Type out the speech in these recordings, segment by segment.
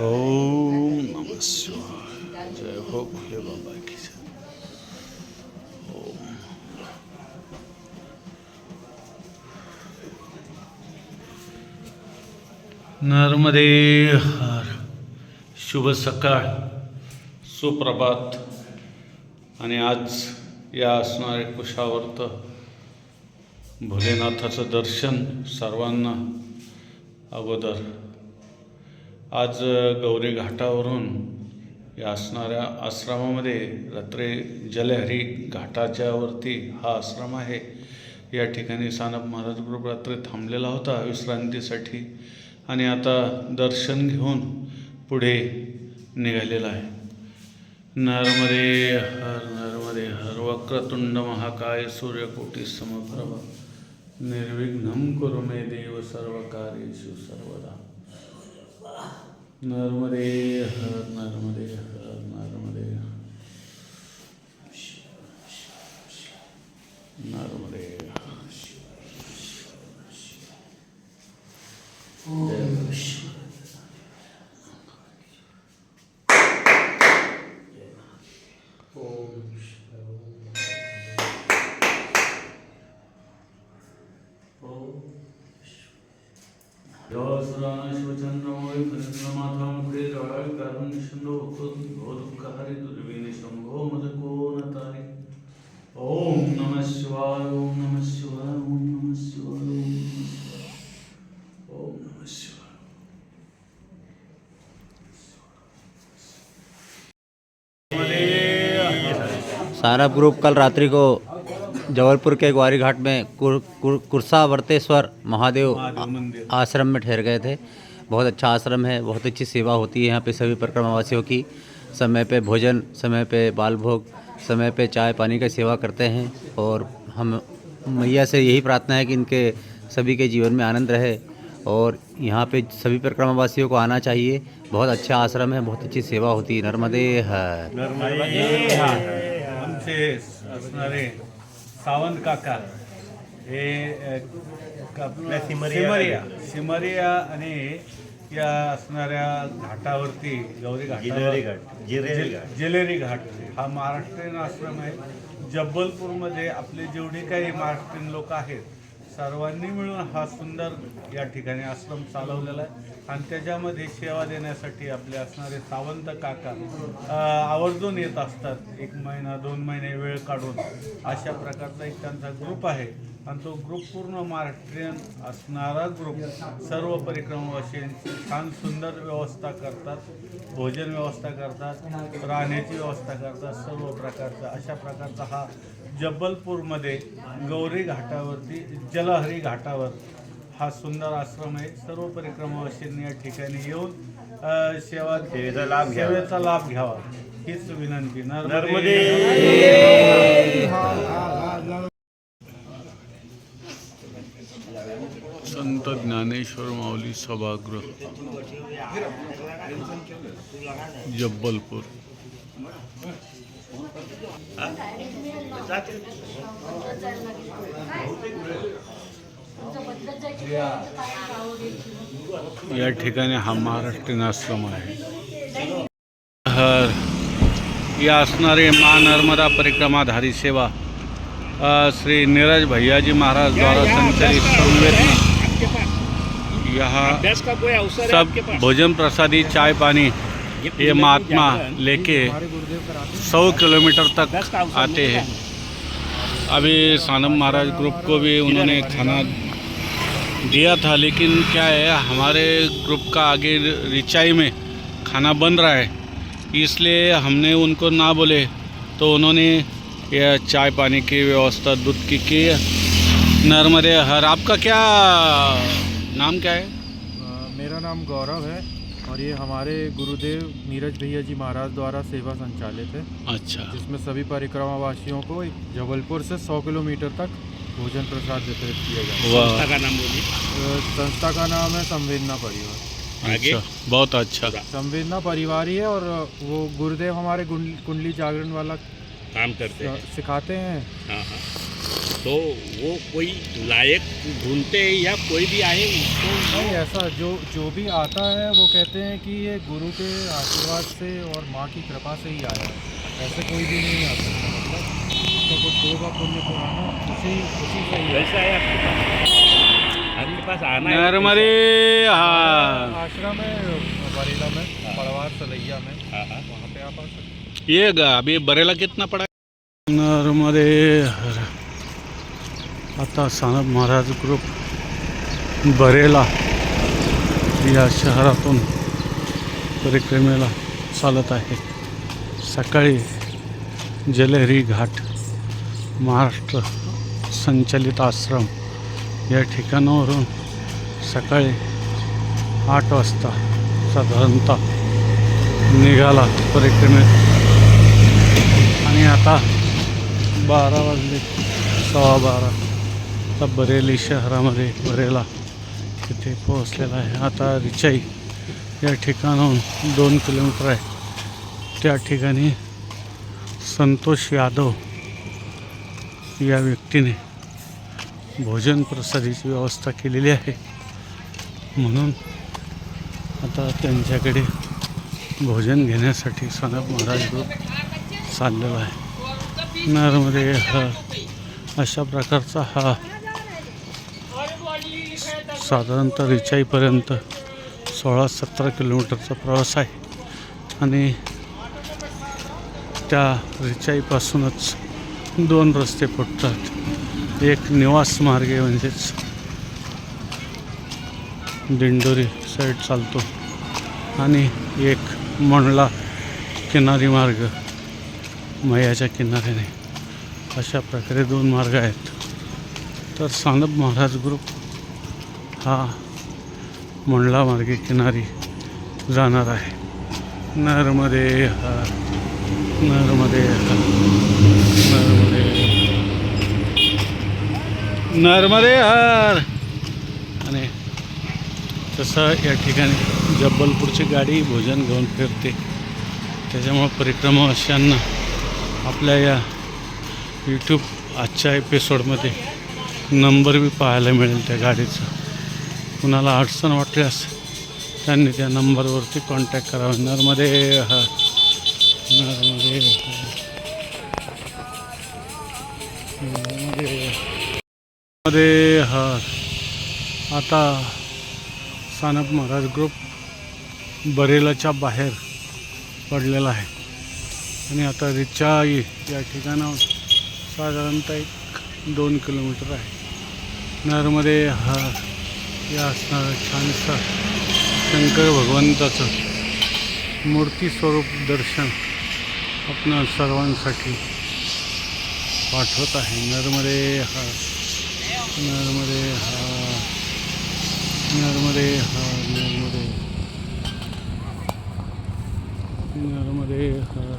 ओम नमः शिवाय। जय हो भोले बाबा की ओम। नर्मदे हर। शुभ सकाळ। सुप्रभात। आणि आज या असणारे कुशावर्त भोलेनाथाचं दर्शन सर्वांना अगोदर आज गौरी घाटावरून या असणाऱ्या आश्रमामध्ये रात्री जलहरी घाटाच्यावरती हा आश्रम आहे. या ठिकाणी सानप महाराज ग्रुप रात्री थांबलेला होता विश्रांतीसाठी आणि आता दर्शन घेऊन पुढे निघालेला आहे. नर्मदे हर नर्मदे हर वक्रतुंड महाकाय सूर्यकोटी समप्रभ निर्विघ्नं कुरु मे देव सर्वकार्येषु सर्वदा. नर्मदे हर नर्मदे हर। शिवचंद्रमाथामुखे रवाळ कारण शंडो भो दुःखहरी दुर्विने ओम नमः शिवाय ओम नमः शिवाय नमः शिवाय ओम नमः शिवाय ओम नमः शिवाय सारब ग्रुप कल रात्रि को जबलपुर के ग्वारी घाट में कुर, कुर, महादेव आश्रम में ठहर गए थे। बहुत अच्छा आश्रम है बहुत अच्छी सेवा होती है यहाँ पे सभी परिक्रमावासियों की। समय पे भोजन समय पे बाल भोग समय पे चाय पानी की सेवा करते हैं और हम मैया से यही प्रार्थना है कि इनके सभी के जीवन में आनंद रहे और यहाँ पे सभी परिक्रमावासियों को आना चाहिए। बहुत अच्छा आश्रम है बहुत अच्छी सेवा होती है। नर्मदे हर। आमचे असणारे सावंत काका हे सिमरिया सिमरिया. आणि या असणाऱ्या घाटावरती गौरी घाट जिलेरी घाट. हा महाराष्ट्रीयन आश्रम आहे. जब्बलपूरमध्ये आपले जेवढे काही महाराष्ट्रीयन लोक आहेत सर्वांनी मिळून हा सुंदर या ठिकाणी आश्रम चालवलेला आहे. आणि त्याच्यामध्ये सेवा देण्यासाठी आपले असणारे सावंत काका आवर्जून येत असतात. एक महिना दोन महिने वेळ काढून. अशा प्रकारचा एक त्यांचा ग्रुप आहे. आणि तो ग्रुप पूर्ण महाराष्ट्रीयन असणारा ग्रुप सर्व परिक्रमावासियांची छान सुंदर व्यवस्था करतात. भोजन व्यवस्था करतात. राहण्याची व्यवस्था करतात. सर्व प्रकारचा. अशा प्रकारचा हा जबलपूरमध्ये गौरी घाटावरती जलहरी घाटावर हा सुंदर आश्रम आहे. सर्व परिक्रमावासींनी या ठिकाणी येऊन सेवा सेवेचा लाभ घ्यावा. सेवेचा लाभ घ्यावा. हीच विनंती. नर्मदे. संत ज्ञानेश्वर माऊली सभागृह जब्बलपूर. या ठिकाणी हा महाराष्ट्रीयन आश्रम आहे. या असणारे मा नर्मदा परिक्रमाधारी सेवा श्री नीरज भैयाजी महाराज द्वारा संचालित संवेदना. यहाँ सब भोजन प्रसादी चाय पानी ये महात्मा लेके सौ किलोमीटर तक आते हैं। अभी सानम महाराज ग्रुप को भी उन्होंने खाना दिया था लेकिन क्या है हमारे ग्रुप का आगे रिचाई में खाना बन रहा है इसलिए हमने उनको ना बोले तो उन्होंने यह चाय पानी की व्यवस्था दूध की की। नर्मदे हर आपका क्या नाम क्या है? अ, मेरा नाम गौरव है और ये हमारे गुरुदेव नीरज भैया जी महाराज द्वारा सेवा संचालित है अच्छा। जिसमें सभी परिक्रमावासियों को जबलपुर से 100 किलोमीटर तक भोजन प्रसाद वितरित किया जाता है वाह। संस्था का नाम बोलिए। संस्था का नाम है संवेदना परिवार। आगे? अच्छा बहुत अच्छा। संवेदना परिवार ही है और वो गुरुदेव हमारे कुंडली जागरण वाला काम करते हैं। सिखाते हैं। हाँ हाँ। तो वो कोई लायक ढूंढते हैं या कोई भी आए उसको नहीं ऐसा जो जो भी आता है वो कहते हैं कि ये गुरु के आशीर्वाद से और माँ की कृपा से ही आया है। ऐसे कोई भी नहीं आ उसका कुछ होगा पुण्य पुराना उसी उसी से ही. कैसा है आपके पास आपके पास आना है नर्मदे आश्रम है बरेला में पड़वार सलैया में हाँ, हाँ। वहाँ पे आप आ सकते ये ग- अभी बरेला कितना पड़ा? नर्मदे हर। आता सानप महाराज ग्रुप बरेला या शहरातून परिक्रमेला चालत आहे. सकाळी जलहरी घाट. महाराष्ट्र संचलित आश्रम या ठिकाणावरून सकाळी आठ वाजता साधारणतः निघाला परिक्रमेत. आणि आता बारा वाजले सव्वा बारा. आता बरेली शहरामध्ये बरेला तिथे पोहोचलेला आहे. आता रिचाई या ठिकाणाहून दोन किलोमीटर आहे. त्या ठिकाणी संतोष यादव या व्यक्तीने भोजन प्रसादीची व्यवस्था केलेली आहे. म्हणून आता त्यांच्याकडे भोजन घेण्यासाठी सनप महाराज ग्रुप चाललेला आहे. नरमध्ये हा अशा प्रकारचा हा साधारणतः रिचाईपर्यंत सोळा सतरा किलोमीटरचा प्रवास आहे. आणि त्या रिचाईपासूनच दोन रस्ते फुटतात. एक निवास मार्गे म्हणजेच दिंडोरी साईड चालतो. आणि एक मंडला किनारी मार्ग मयाच्या किनाऱ्याने. अशा प्रकारे दोन मार्ग आहेत. तर सानप महाराज ग्रुप हा मंडला मार्गे किनारी जाणार आहे. नरमध्ये हर. नर्मदे। नर्मदे हर। आणि तसं या ठिकाणी जब्बलपूरची गाडी भोजन घेऊन फिरते. त्याच्यामुळं परिक्रमावाशांना आपल्या या यूट्यूब आजच्या एपिसोडमध्ये नंबर बी पाहायला मिळेल त्या गाडीचा. कुणाला अडचण वाटल्यास त्यांनी त्या नंबरवरती कॉन्टॅक्ट करावा. नर्मदे हर. मध्ये हर आता सानप महाराज ग्रुप बरेलाच्या बाहेर पडलेला आहे. आणि आता रिचाई या ठिकाणावर साधारणतः एक दोन किलोमीटर आहे. नरमध्ये हर या असणारं छानसा शंकर भगवंताचं मूर्तीस्वरूप दर्शन आपण सर्वांसाठी पाठवत आहे. नर्मदे हर नर्मदे हर नर्मदे हर नर्मदे नर्मदे हर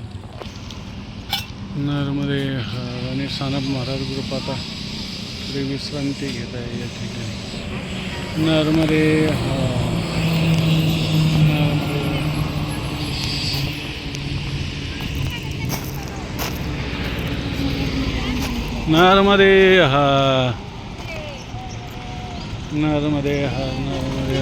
नर्मदे हर आणि सानप महाराज ग्रुप आता थोडी विश्रांती घेत आहे या ठिकाणी. नर्मदे हर नर्मदे हा हर नर्मदे हर नर्मदे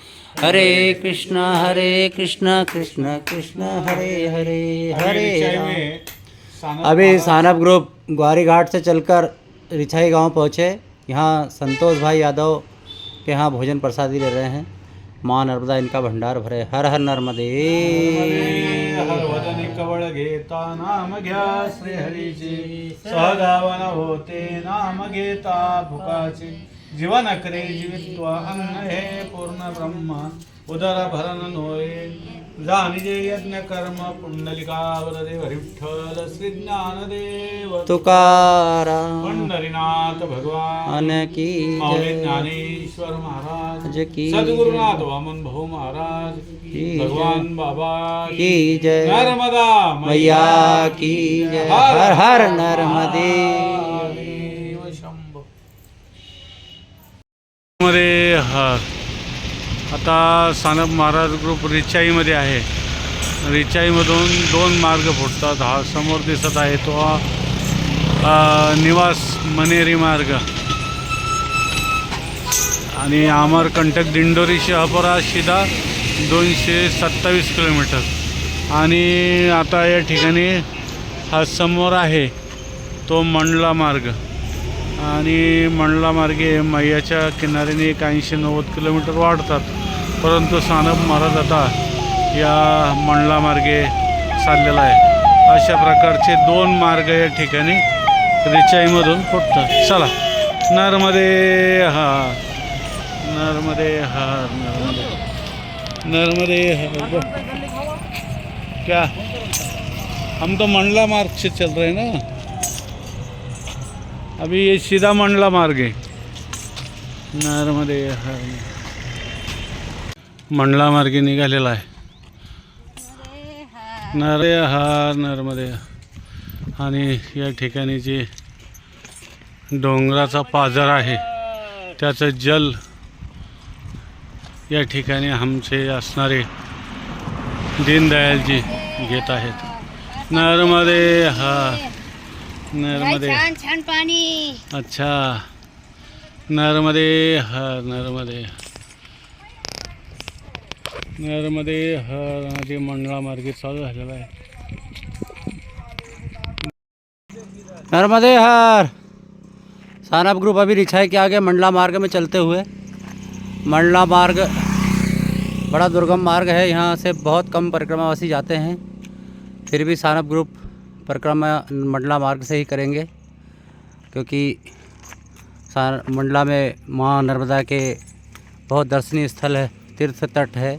हरे कृष्ण हरे कृष्ण कृष्ण कृष्ण हरे हरे हरे राम। अभी सानप ग्रुप ग्वारी घाट से चलकर रिछाई गाँव पहुँचे। यहाँ संतोष भाई यादव के यहाँ भोजन प्रसादी ले रहे हैं। माँ नर्मदा इनका भंडार भरे। हर हर नर्मदे। कवळ घेता नाम घ्या श्री हरीचे सहगावन होते नाम घेता भुकाचे। जीवन करे जीवित्वा अन्न हे पूर्ण ब्रह्म उदर भरण नोये। जाणी जे यज्ञ कर्म पुंडलिकावरदे हरिविठ्ठल श्री ज्ञानदेव। तुकाराम। पंढरीनाथ भगवान। की माऊली ज्ञानेश्वर महाराज। की सद्गुरुनाथ वामन भाऊ महाराज। की भगवान बाबा की जय। नर्मदा मैया की जय। हर हर नर्मदे। मध्ये आता सानप महाराज ग्रुप रिचाईमध्ये आहे. रिचाईमधून दोन मार्ग फुटतात हा समोर दिसत आहे तो निवास मनेरी मार्ग. आणि अमरकंटक दिंडोरी शहापुरा शिदा दोनशे सत्तावीस किलोमीटर. आणि आता या ठिकाणी हा समोर आहे तो मंडला मार्ग. आणि मंडला मार्गे मैयाच्या किनाऱ्याने एक ऐंशी नव्वद किलोमीटर वाढतात. परंतु सानप महाराज आता या मंडला मार्गे चाललेला आहे. अशा प्रकारचे दोन मार्ग या ठिकाणी रिचाईमधून फुटतात. चला नर्मदे हा नर्मदे हर नर्मदे. नर्मदे हार क्या? हम तो मंडला मार्ग से चल रहे ना? अभी ये सीधा मंडला मार्ग है। नर्मदे हर मंडला मार्गे निघालेला आहे नरे हार नर्मदे आणि या ठिकाणी जे डोंगराचा पाझर आहे त्याचं जल या ठिकाणी आमचे असणारे दीनदयालजी घेत आहेत. नर्मदे हा। नर्मदे। छान छान पाणी अच्छा। नर्मदे हर नर्मदे। नर्मदे हर नदी मंडळा मार्गे चालू झालेला आहे. नर्मदे हर। सानप ग्रुप अभी रिछाई के आगे मंडला मार्ग में चलते हुए। मंडला मार्ग बड़ा दुर्गम मार्ग है। यहाँ से बहुत कम परिक्रमावासी जाते हैं। फिर भी सानप ग्रुप परिक्रमा मंडला मार्ग से ही करेंगे, क्योंकि मंडला में माँ नर्मदा के बहुत दर्शनीय स्थल है, तीर्थ तट है,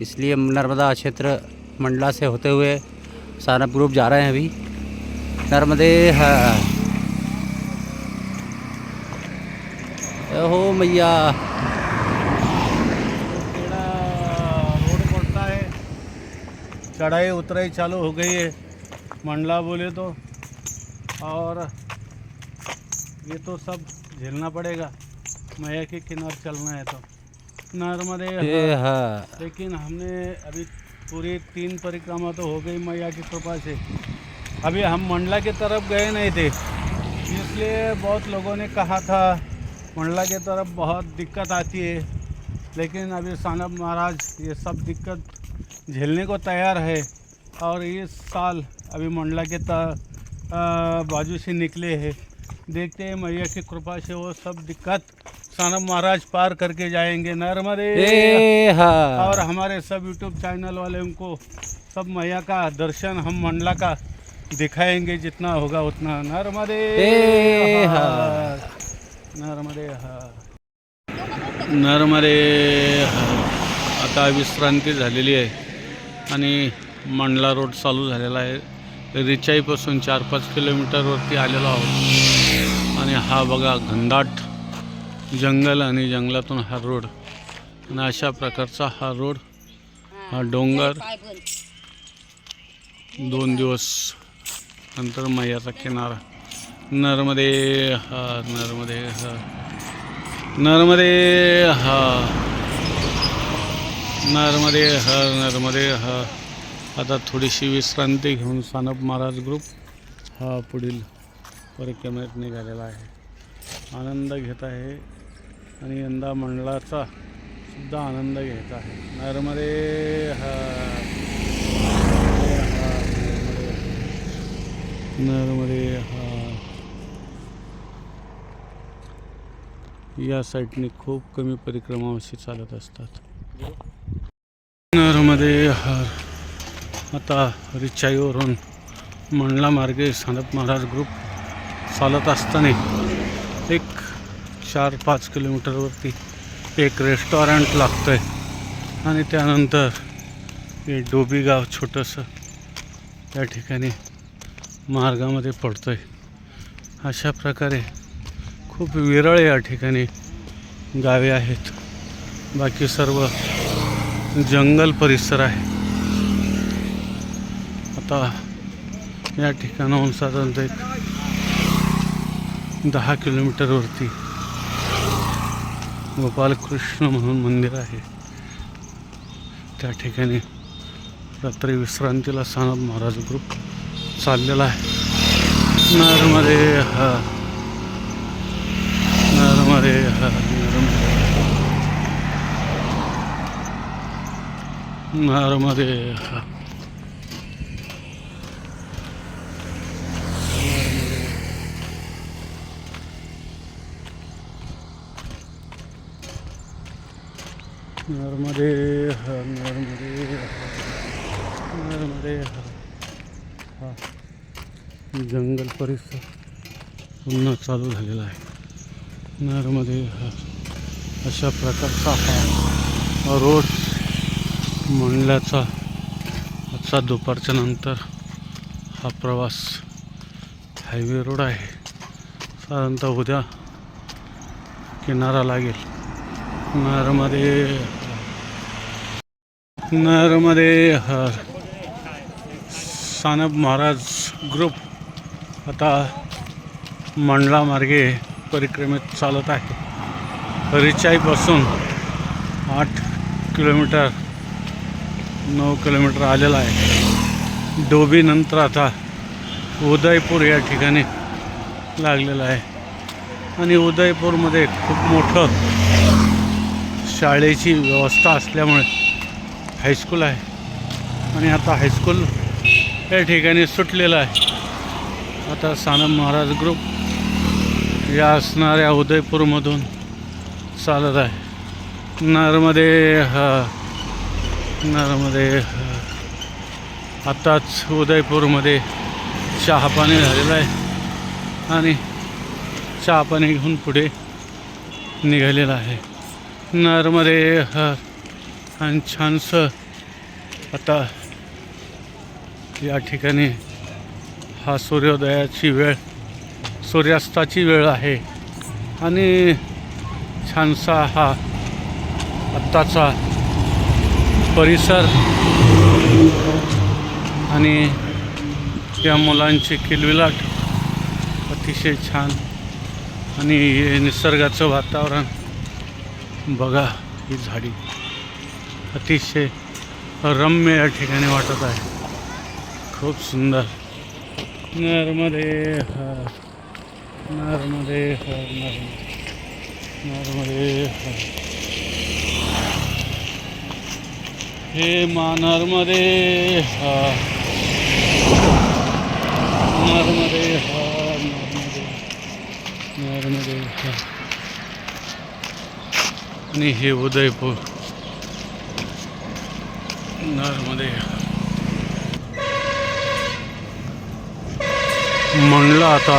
इसलिए नर्मदा क्षेत्र मंडला से होते हुए सानप ग्रुप जा रहे हैं अभी। नर्मदे हो। मैया। है। चढ़ाई उतराई चालू हो गई है। मंडला बोले तो और ये तो सब झेलना पड़ेगा। मैया के किनारे चलना है तो। नर्मदे हर। है। लेकिन हमने अभी पूरी तीन परिक्रमा तो हो गई मैया की कृपा से। अभी हम मंडला की तरफ़ गए नहीं थे। इसलिए बहुत लोगों ने कहा था मंडला की तरफ़ बहुत दिक्कत आती है। लेकिन अभी सानब महाराज ये सब दिक्कत झेलने को तैयार है। और इस साल अभी मंडला के त बाजू से निकले हैं। देखते हैं मैया की कृपा से वो सब दिक्कत सानब महाराज पार करके जाएंगे। नर्मदे है। और हमारे सब यूट्यूब चैनल वाले को सब मैया का दर्शन हम मंडला का दिखाएंगे। जितना होगा उतना। नर्मदे हर नर्मदे हर नर्मदे आता विश्रांती झालेली आहे आणि मंडला रोड चालू झालेला आहे. रिचाईपासून चार पाच किलोमीटरवरती आलेलो आहोत. आणि हा बघा घनदाट जंगल आणि जंगलातून हा रोड. आणि अशा प्रकारचा हा रोड हा डोंगर दोन दिवस नंतर मैयाचा किनारा. नर्मदे हा नर्मदे हा. नर्मदे हा. नर्मदे हा नर्मदे हा. आता थोडीशी विश्रांती घेऊन सानप महाराज ग्रुप हा पुढील परिक्रमेत निघालेला आहे. आनंद घेत आहे आणि यंदा मंडळाचा सुद्धा आनंद घेत आहे. नर्मदे हा. नर्मदे हा. या साईडने खूप कमी परिक्रमावशी चालत असतात. नर्मदे हार आता रिचाईवरून मंडला मार्गे सानप महाराज ग्रुप चालत असताना एक चार पाच किलोमीटरवरती एक रेस्टॉरंट लागतं आहे आणि त्यानंतर हे डोबीगाव छोटंसं त्या ठिकाणी मार्गामध्ये पडतं आहे अशा प्रकारे खूप विरळ या ठिकाणी गावे आहेत. बाकी सर्व जंगल परिसर आहे. आता या ठिकाणाहून साधारणतः एक दहा किलोमीटरवरती गोपालकृष्ण म्हणून मंदिर आहे. त्या ठिकाणी रात्री विश्रांतीला सानप महाराज ग्रुप चाललेला आहे. नरमध्ये हा. नरमध्ये हा. नरमध्ये हा. नर्मदे हा नर्मदे नर्मदे हा हा जंगल परिसर पुन्हा चालू झालेला आहे. नर्मदे हा अशा प्रकारचा हा रोड म्हणल्याचा आजचा दुपारच्या नंतर हा प्रवास हायवे रोड आहे. साधारणतः उद्या किनारा लागेल. नरमध्ये नरमध्ये हर. सानप महाराज ग्रुप आता मंडला मार्गे परिक्रमेत चालत आहे. हरिचाईपासून आठ किलोमीटर नऊ किलोमीटर आलेला आहे. डोबीनंतर आता उदयपूर या ठिकाणी लागलेलं आहे. आणि उदयपूरमध्ये खूप मोठं शाळेची व्यवस्था असल्यामुळे हायस्कूल आहे. आणि आता हायस्कूल या ठिकाणी सुटलेलं आहे. आता सानम महाराज ग्रुप या असणाऱ्या उदयपूरमधून चालत आहे. नरमध्ये हा नरमध्ये उदयपूरमध्ये चहापाणी झालेलं आहे. आणि चहापाणी घेऊन पुढे निघालेलं आहे. नर्मदे आणि छानसं. आता या ठिकाणी हा सूर्योदयाची वेळ सूर्यास्ताची वेळ आहे. आणि छानसा हा आत्ताचा परिसर आणि या मुलांची किलविलाट अतिशय छान आणि निसर्गाचं वातावरण. बघा ही झाडी. अतिशय रम्य या ठिकाणी वाटत आहे. खूप सुंदर. नर्मदे हर नर्मदे हर नर्मदे नर्मदे हर. हे मा नर्मदे हर नर्मदे हर नर्मदे नर्मदे हर. आणि हे उदयपूर नर्मदे म्हणलं आता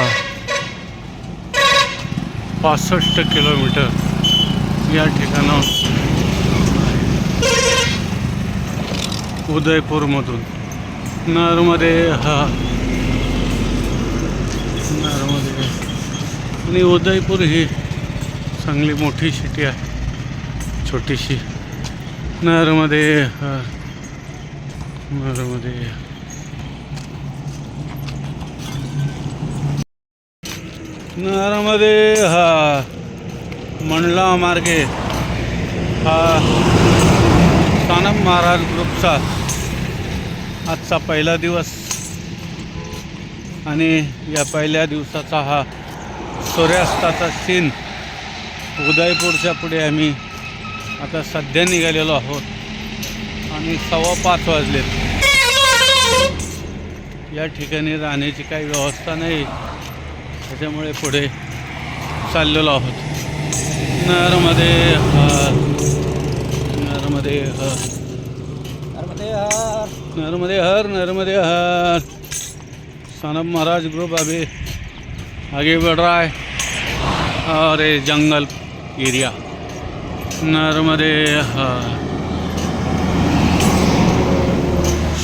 पासष्ट किलोमीटर या ठिकाणाहून उदयपूरमधून. नर्मदे हा नर्मदे आणि उदयपूर ही चांगली मोठी सिटी आहे. छोटीशी नरमध्ये हा नरमध्ये हा मंडला मार्गे हा सानप महाराज ग्रुपचा आजचा पहिला दिवस. आणि या पहिल्या दिवसाचा हा सूर्यास्ताचा सीन उदयपूरच्या पुढे आम्ही आता सध्या निघालेलो आहोत. आणि सव्वा पाच वाजलेत. या ठिकाणी राहण्याची काही व्यवस्था नाही. त्याच्यामुळे पुढे चाललेलो आहोत. नरमध्ये हर नरमध्ये हर. नरमध्ये हर नरमध्ये हर. सनब महाराज ग्रुप अभी आगे बढ़ रहा है. और ये जंगल एरिया. नर्मदे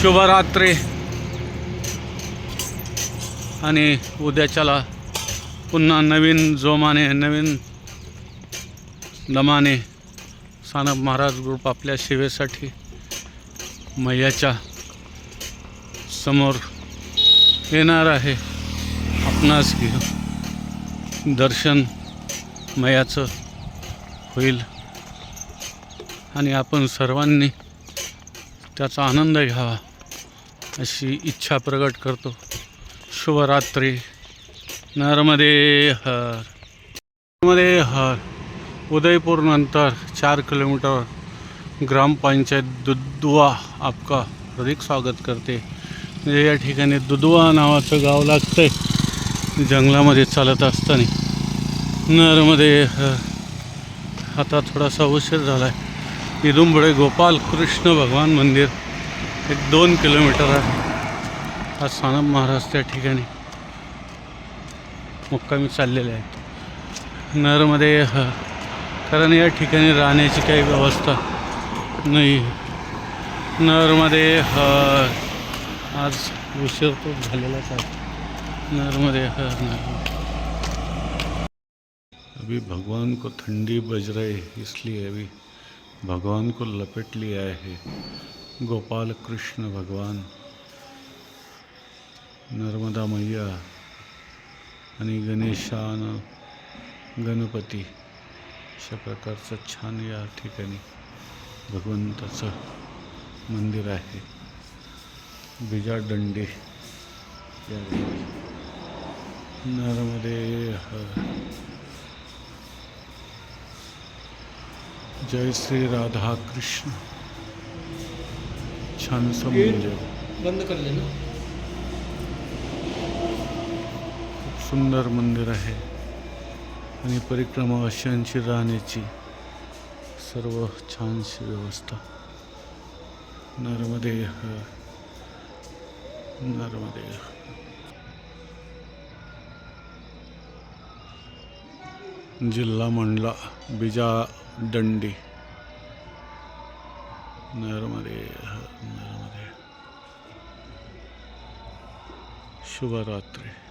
शुभरात्री. आणि उद्याच्याला पुन्हा नवीन जोमाने नवीन दमाने सानप महाराज ग्रुप आपल्या सेवेसाठी मैयाच्या समोर येणार आहे. आपणास घेऊ दर्शन मैयाचं होईल. आणि आपण सर्वांनी त्याचा आनंद घ्यावा अशी इच्छा प्रकट करतो. शुभरात्री. नर्मदे हर. नर्मदे हर. उदयपूरनंतर चार किलोमीटर. ग्रामपंचायत दुधवा आपका हार्दिक स्वागत करते. म्हणजे या ठिकाणी दुधवा नावाचं गाव लागतंय. जंगलामध्ये चालत असताना. नर्मदे हर. आता थोडासा उशीर झाला आहे इथून पुढे गोपाल कृष्ण भगवान मंदिर. एक दोन किलोमीटर आहे. हा सानप महाराज त्या ठिकाणी मुक्कामी चाललेले आहेत. नरमध्ये ह. कारण या ठिकाणी राहण्याची काही व्यवस्था नाही. नरमध्ये ह. आज उशीर तो झालेलाच आहे. नरमध्ये ह नर अभी भगवान को ठंडी बज रही इसलिए अभी भगवान को लपेट लिया है। गोपाल कृष्ण भगवान। नर्मदा मैया आणि गणेशान गणपती अशा प्रकारचं छान या ठिकाणी भगवंताचं मंदिर आहे। बिजाडंडी या नर्मदे हर। जय श्री राधा कृष्ण. छानसं मंदिर बंद करले ना? खूप सुंदर मंदिर आहे. आणि परिक्रमावाशांची राहण्याची सर्व छानशी व्यवस्था. नर्मदे नर्मदे. जिल्हा मंडला बिजा दंडी. नर्मदे नर्मदे. शुभरात्री.